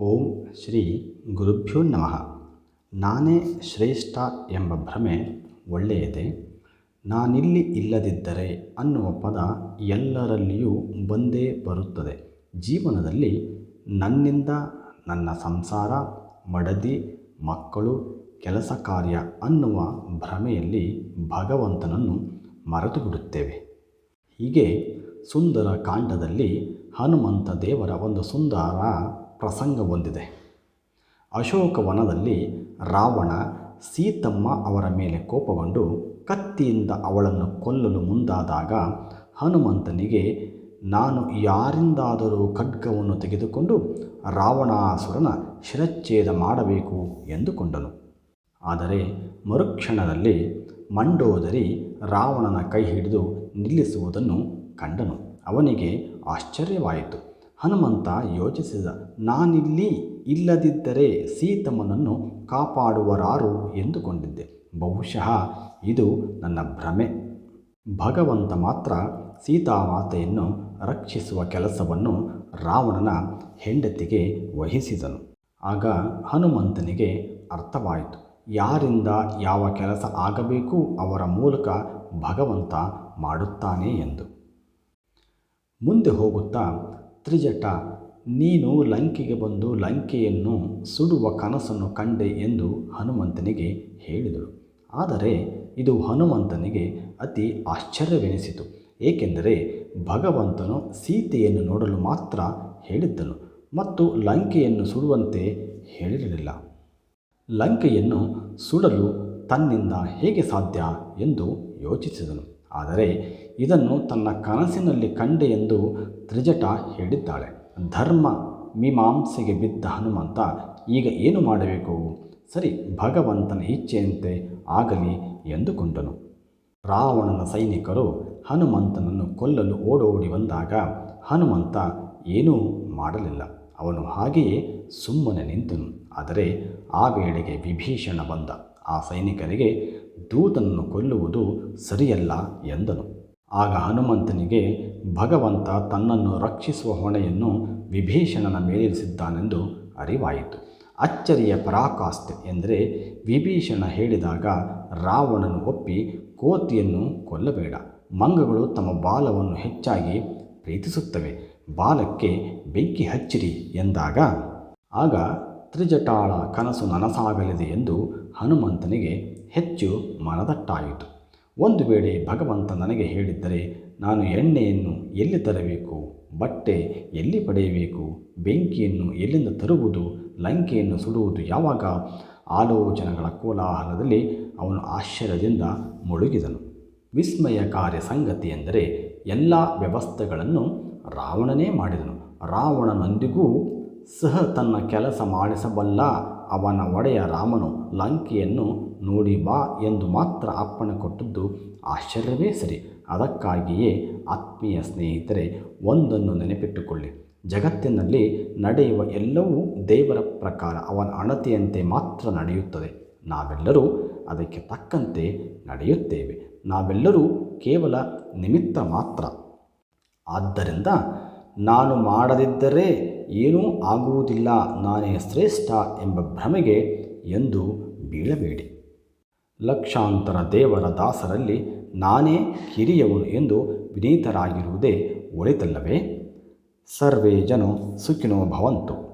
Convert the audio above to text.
ಓಂ ಶ್ರೀ ಗುರುಭ್ಯೋ ನಮಃ. ನಾನೇ ಶ್ರೇಷ್ಠ ಎಂಬ ಭ್ರಮೆ ಒಳ್ಳೆಯದೇ? ನಾನಿಲ್ಲಿ ಇಲ್ಲದಿದ್ದರೆ ಅನ್ನುವ ಪದ ಎಲ್ಲರಲ್ಲಿಯೂ ಬಂದೇ ಬರುತ್ತದೆ. ಜೀವನದಲ್ಲಿ ನನ್ನಿಂದ ನನ್ನ ಸಂಸಾರ, ಮಡದಿ, ಮಕ್ಕಳು, ಕೆಲಸ ಕಾರ್ಯ ಅನ್ನುವ ಭ್ರಮೆಯಲ್ಲಿ ಭಗವಂತನನ್ನು ಮರೆತು ಬಿಡುತ್ತೇವೆ ಹೀಗೆ ಸುಂದರ ಕಾಂಡದಲ್ಲಿ ಹನುಮಂತ ದೇವರ ಒಂದು ಸುಂದರ ಪ್ರಸಂಗ ಹೊಂದಿದೆ. ಅಶೋಕವನದಲ್ಲಿ ರಾವಣ, ಸೀತಮ್ಮ ಅವರ ಮೇಲೆ ಕೋಪಗೊಂಡು ಕತ್ತಿಯಿಂದ ಅವಳನ್ನು ಕೊಲ್ಲಲು ಮುಂದಾದಾಗ ಹನುಮಂತನಿಗೆ, ನಾನು ಯಾರಿಂದಾದರೂ ಖಡ್ಗವನ್ನು ತೆಗೆದುಕೊಂಡು ರಾವಣಾಸುರನ ಶಿರಚ್ಛೇದ ಮಾಡಬೇಕು ಎಂದುಕೊಂಡನು. ಆದರೆ ಮರುಕ್ಷಣದಲ್ಲಿ ಮಂಡೋದರಿ ರಾವಣನ ಕೈ ಹಿಡಿದು ನಿಲ್ಲಿಸುವುದನ್ನು ಕಂಡನು. ಅವನಿಗೆ ಆಶ್ಚರ್ಯವಾಯಿತು. ಹನುಮಂತ ಯೋಚಿಸಿದ, ನಾನಿಲ್ಲಿ ಇಲ್ಲದಿದ್ದರೆ ಸೀತಮ್ಮನನ್ನು ಕಾಪಾಡುವರಾರು ಎಂದುಕೊಂಡಿದ್ದೆ. ಬಹುಶಃ ಇದು ನನ್ನ ಭ್ರಮೆ. ಭಗವಂತ ಮಾತ್ರ ಸೀತಾಮಾತೆಯನ್ನು ರಕ್ಷಿಸುವ ಕೆಲಸವನ್ನು ರಾವಣನ ಹೆಂಡತಿಗೆ ವಹಿಸಿದನು. ಆಗ ಹನುಮಂತನಿಗೆ ಅರ್ಥವಾಯಿತು, ಯಾರಿಂದ ಯಾವ ಕೆಲಸ ಆಗಬೇಕು ಅವರ ಮೂಲಕ ಭಗವಂತ ಮಾಡುತ್ತಾನೆ ಎಂದು. ಮುಂದೆ ಹೋಗುತ್ತಾ ತ್ರಿಜಟ, ನೀನು ಲಂಕೆಗೆ ಬಂದು ಲಂಕೆಯನ್ನು ಸುಡುವ ಕನಸನ್ನು ಕಂಡೆ ಎಂದು ಹನುಮಂತನಿಗೆ ಹೇಳಿದಳು. ಆದರೆ ಇದು ಹನುಮಂತನಿಗೆ ಅತಿ ಆಶ್ಚರ್ಯವೆನಿಸಿತು. ಏಕೆಂದರೆ ಭಗವಂತನು ಸೀತೆಯನ್ನು ನೋಡಲು ಮಾತ್ರ ಹೇಳಿದ್ದನು ಮತ್ತು ಲಂಕೆಯನ್ನು ಸುಡುವಂತೆ ಹೇಳಿರಲಿಲ್ಲ. ಲಂಕೆಯನ್ನು ಸುಡಲು ತನ್ನಿಂದ ಹೇಗೆ ಸಾಧ್ಯ ಎಂದು ಯೋಚಿಸಿದನು. ಆದರೆ ಇದನ್ನು ತನ್ನ ಕನಸಿನಲ್ಲಿ ಕಂಡೆ ಎಂದು ತ್ರಿಜಟ ಹೇಳಿದ್ದಾಳೆ. ಧರ್ಮ ಮೀಮಾಂಸೆಗೆ ಬಿದ್ದ ಹನುಮಂತ, ಈಗ ಏನು ಮಾಡಬೇಕು? ಸರಿ, ಭಗವಂತನ ಇಚ್ಛೆಯಂತೆ ಆಗಲಿ ಎಂದುಕೊಂಡನು. ರಾವಣನ ಸೈನಿಕರು ಹನುಮಂತನನ್ನು ಕೊಲ್ಲಲು ಓಡೋಡಿ ಬಂದಾಗ ಹನುಮಂತ ಏನೂ ಮಾಡಲಿಲ್ಲ. ಅವನು ಹಾಗೆಯೇ ಸುಮ್ಮನೆ ನಿಂತನು. ಆದರೆ ಆ ವೇಳೆಗೆ ವಿಭೀಷಣ ಬಂದ. ಆ ಸೈನಿಕರಿಗೆ ದೂತನನ್ನು ಕೊಲ್ಲುವುದು ಸರಿಯಲ್ಲ ಎಂದನು. ಆಗ ಹನುಮಂತನಿಗೆ, ಭಗವಂತ ತನ್ನನ್ನು ರಕ್ಷಿಸುವ ಹೊಣೆಯನ್ನು ವಿಭೀಷಣನ ಮೇಲಿರಿಸಿದ್ದಾನೆಂದು ಅರಿವಾಯಿತು. ಅಚ್ಚರಿಯ ಪರಾಕಾಷ್ಠೆ ಎಂದರೆ ವಿಭೀಷಣ ಹೇಳಿದಾಗ ರಾವಣನು ಒಪ್ಪಿ ಕೋತಿಯನ್ನು ಕೊಲ್ಲಬೇಡ. ಮಂಗಗಳು ತಮ್ಮ ಬಾಲವನ್ನು ಹೆಚ್ಚಾಗಿ ಪ್ರೀತಿಸುತ್ತವೆ. ಬಾಲಕ್ಕೆ ಬೆಂಕಿ ಹಚ್ಚಿರಿ ಎಂದಾಗ, ಆಗ ತ್ರಿಜಟಾಳ ಕನಸು ನನಸಾಗಲಿದೆ ಎಂದು ಹನುಮಂತನಿಗೆ ಹೆಚ್ಚು ಮನದಟ್ಟಾಯಿತು. ಒಂದು ವೇಳೆ ಭಗವಂತ ನನಗೆ ಹೇಳಿದ್ದರೆ, ನಾನು ಎಣ್ಣೆಯನ್ನು ಎಲ್ಲಿ ತರಬೇಕು, ಬಟ್ಟೆ ಎಲ್ಲಿ ಪಡೆಯಬೇಕು, ಬೆಂಕಿಯನ್ನು ಎಲ್ಲಿಂದ ತರುವುದು, ಲಂಕೆಯನ್ನು ಸುಡುವುದು ಯಾವಾಗ? ಆಲೋಚನೆಗಳ ಕೋಲಾಹಲದಲ್ಲಿ ಅವನು ಆಶ್ಚರ್ಯದಿಂದ ಮುಳುಗಿದನು. ವಿಸ್ಮಯಕಾರ್ಯ ಸಂಗತಿ ಎಂದರೆ, ಎಲ್ಲ ವ್ಯವಸ್ಥೆಗಳನ್ನು ರಾವಣನೇ ಮಾಡಿದನು. ರಾವಣನೊಂದಿಗೂ ಸಹ ತನ್ನ ಕೆಲಸ ಮಾಡಿಸಬಲ್ಲ ಅವನ ಒಡೆಯ ರಾಮನು ಲಂಕೆಯನ್ನು ನೋಡಿ ಬಾ ಎಂದು ಮಾತ್ರ ಅಪ್ಪಣೆ ಕೊಟ್ಟದ್ದು ಆಶ್ಚರ್ಯವೇ ಸರಿ. ಅದಕ್ಕಾಗಿಯೇ ಆತ್ಮೀಯ ಸ್ನೇಹಿತರೆ, ಒಂದನ್ನು ನೆನಪಿಟ್ಟುಕೊಳ್ಳಿ. ಜಗತ್ತಿನಲ್ಲಿ ನಡೆಯುವ ಎಲ್ಲವೂ ದೇವರ ಪ್ರಕಾರ ಅವನ ಅಣತಿಯಂತೆ ಮಾತ್ರ ನಡೆಯುತ್ತದೆ. ನಾವೆಲ್ಲರೂ ಅದಕ್ಕೆ ತಕ್ಕಂತೆ ನಡೆಯುತ್ತೇವೆ. ನಾವೆಲ್ಲರೂ ಕೇವಲ ನಿಮಿತ್ತ ಮಾತ್ರ. ಆದ್ದರಿಂದ ನಾನು ಮಾಡದಿದ್ದರೆ ಏನೂ ಆಗುವುದಿಲ್ಲ, ನಾನೇ ಶ್ರೇಷ್ಠ ಎಂಬ ಭ್ರಮೆಗೆ ಎಂದು ಬೀಳಬೇಡಿ. ಲಕ್ಷಾಂತರ ದೇವರ ದಾಸರಲ್ಲಿ ನಾನೇ ಹಿರಿಯವನು ಎಂದು ವಿನೀತರಾಗಿರುವುದೇ ಒಳಿತಲ್ಲವೇ? ಸರ್ವೇ ಜನ ಸುಖಿನೋ ಭವಂತು.